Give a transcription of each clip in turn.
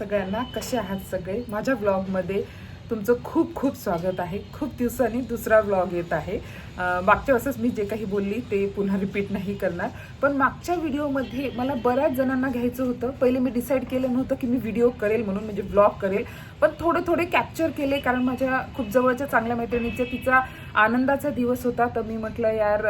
सगळ्यांना कसे आहात सगळे? माझ्या ब्लॉगमध्ये तुमचं खूप खूप स्वागत आहे. खूप दिवसांनी दुसरा ब्लॉग येत आहे. मागच्या वर्षच मी जे काही बोलली ते पुन्हा रिपीट नाही करणार. पण मागच्या व्हिडिओमध्ये मला बऱ्याच जणांना घ्यायचं होतं. पहिले मी डिसाईड केलं नव्हतं की मी व्हिडिओ करेल म्हणून म्हणजे ब्लॉग करेल. पण थोडे थोडे कॅप्चर केले कारण माझ्या खूप जवळच्या चांगल्या मैत्रिणीचा तिचा आनंदाचा दिवस होता तर मी म्हटलं यार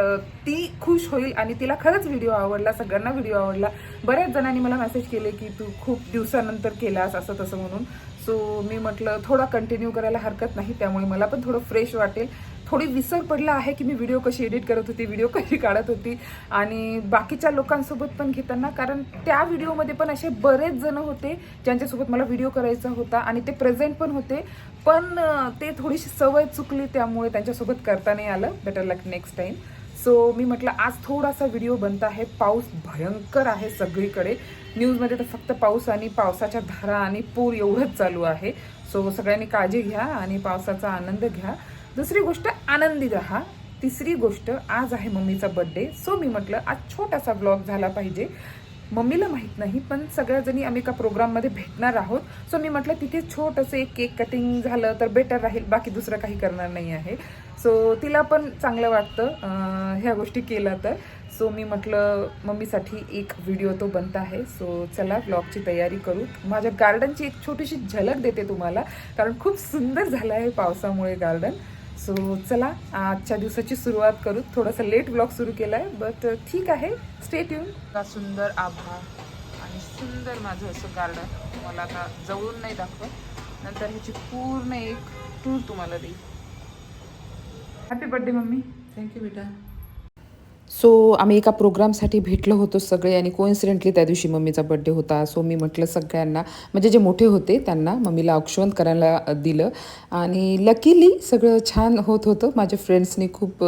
ती खुश होईल आणि तिला खरंच व्हिडिओ आवडला सगळ्यांना व्हिडिओ आवडला. बऱ्याच जणांनी मला मेसेज केले की तू खूप दिवसानंतर केलास असं तसं म्हणून. सो मी म्हटलं थोडा कंटिन्यू करायला हरकत नाही त्यामुळे मला पण थोडं फ्रेश वाटेल. थोडी विसर पडला आहे की मी व्हिडिओ कशी एडिट करत होती व्हिडिओ कशी काढत होती. आणि बाकीच्या लोकांसोबत पण घेताना कारण त्या व्हिडिओमध्ये पण असे बरेच जण होते ज्यांच्यासोबत मला व्हिडिओ करायचा होता आणि ते प्रेझेंट पण होते. पण ते थोडीशी सवय चुकली त्यामुळे त्यांच्यासोबत करता नाही आलं. Better luck next time so मी म्हटलं आज थोडासा व्हिडिओ बनत आहे. पाऊस भयंकर आहे सगळीकडे. न्यूजमध्ये तर फक्त पाऊस आणि पावसाच्या धारा आणि पूर एवढंच चालू आहे. सो सगळ्यांनी काळजी घ्या आणि पावसाचा आनंद घ्या. दुसरी गोष्ट आनंदी राहा. तिसरी गोष्ट आज आहे मम्मीचा बड्डे सो मी म्हटलं आज छोटासा ब्लॉग झाला पाहिजे. मम्मीला माहीत नाही पण सगळ्याजणी आम्ही एका प्रोग्राममध्ये भेटणार आहोत. सो मी म्हटलं तिथे छोटंसं एक केक कटिंग झालं तर बेटर राहील बाकी दुसरं काही करणार नाही आहे. सो तिला पण चांगलं वाटतं ह्या गोष्टी केल्या तर. सो मी म्हटलं मम्मीसाठी एक व्हिडिओ तो बनत आहे. सो चला ब्लॉगची तयारी करू. माझ्या गार्डनची एक छोटीशी झलक देते तुम्हाला कारण खूप सुंदर झालं आहे पावसामुळे गार्डन सो चला आजच्या दिवसाची सुरुवात करू. थोडासा लेट ब्लॉग सुरू केला आहे बट ठीक आहे. स्टेट येऊन सुंदर आभाळ आणि सुंदर माझं असं गार्डन तुम्हाला आता जवळून नाही दाखवत. नंतर ह्याची पूर्ण एक टूर तुम्हाला देईल. Happy birthday mummy. Thank you बेटा. सो आम्ही एका प्रोग्रामसाठी भेटलो होतो सगळे आणि कोइन्सिडेंटली त्या दिवशी मम्मीचा बड्डे होता. सो मी म्हटलं सगळ्यांना म्हणजे जे मोठे होते त्यांना मम्मीला औक्षवंत करायला दिलं. आणि लकीली सगळं छान होत होतं. माझ्या फ्रेंड्सनी खूप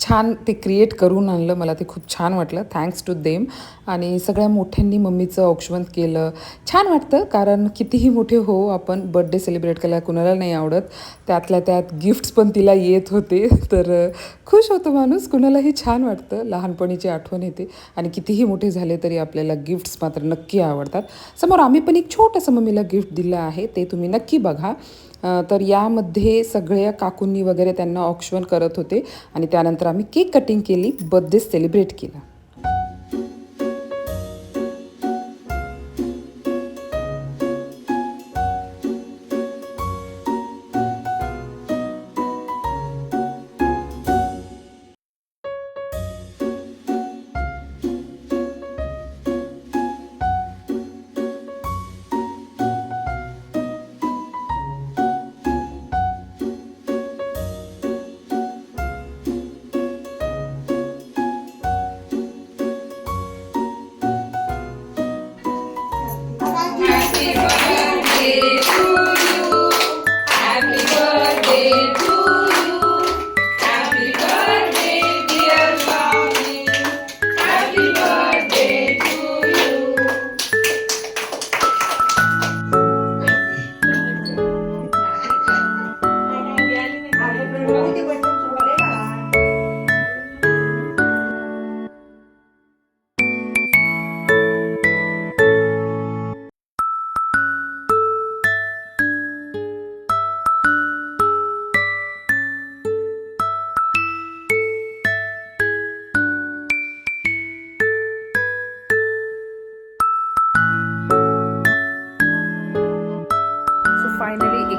छान ते क्रिएट करून आणलं. मला ते खूप छान वाटलं. थँक्स टू देम आणि सगळ्या मोठ्यांनी मम्मीचं औक्षवंत केलं. छान वाटतं कारण कितीही मोठे हो आपण बड्डे सेलिब्रेट करायला कुणाला नाही आवडत. त्यातल्या त्यात गिफ्ट्स पण तिला येत होते. तर खुश होतो माणूस. कुणालाही छान वाटतं. लहानपणीची आठवण येते. आणि कितीही मोठे झाले तरी आपल्याला गिफ्ट्स मात्र नक्की आवडतात. समोर आम्ही पण एक छोटंसं मम्मीला गिफ्ट दिलं आहे. ते तुम्ही नक्की बघा. तर यामध्ये सगळ्या काकूंनी वगैरे त्यांना ऑक्शन करत होते. आणि त्यानंतर आम्ही केक कटिंग केली. बर्थडे सेलिब्रेट केला.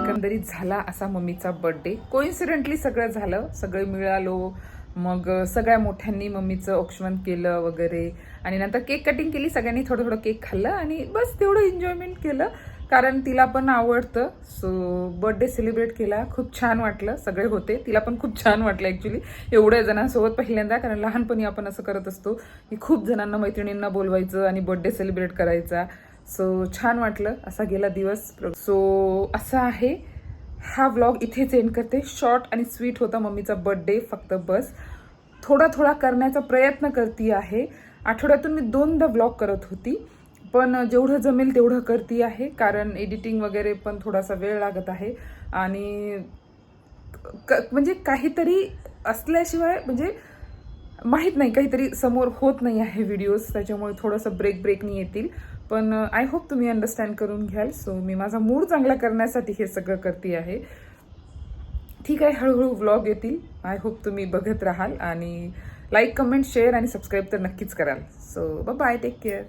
एकंदरीत झाला असा मम्मीचा बर्थडे कोइन्सिडेंटली सगळं झालं. सगळे मिळालो. मग सगळ्या मोठ्यांनी मम्मीचं औक्षमन केलं वगैरे. आणि नंतर केक कटिंग केली. सगळ्यांनी थोडं थोडं केक खाल्लं आणि बस तेवढं एन्जॉयमेंट केलं. कारण तिला पण आवडतं. सो बर्थडे सेलिब्रेट केला. खूप छान वाटलं. सगळे होते. तिला पण खूप छान वाटलं ॲक्च्युली एवढ्या जणांसोबत पहिल्यांदा कारण लहानपणी आपण असं करत असतो की खूप जणांना मैत्रिणींना बोलवायचं आणि बर्थडे सेलिब्रेट करायचा. सो छान वाटलं असा गेला दिवस. सो असा आहे. हा व्लॉग इथेच एंड करते. शॉर्ट आणि स्वीट होता मम्मीचा बर्थडे फक्त बस. थोडा थोडा करण्याचा प्रयत्न करते आहे. आठवड्यातून मी दोनदा व्लॉग करत होती. पण जेवढं जमेल तेवढं करते आहे. कारण एडिटिंग वगैरे पण थोडासा वेळ लागत आहे. आणि क- म्हणजे काहीतरी असल्याशिवाय म्हणजे माहीत नाही काहीतरी समोर होत नाही आहे व्हिडिओज त्याच्यामुळे थोडंसं ब्रेक ब्रेकनी येतील. पण uh, आय होप तुम्ही अंडरस्टँड करून घ्याल. सो मी माझा मूड चांगला करण्यासाठी हे सगळं करते आहे. ठीक आहे हळूहळू व्लॉग येतील. आय होप तुम्ही बघत राहाल आणि लाईक कमेंट शेअर आणि सबस्क्राईब तर नक्कीच कराल. So bye take care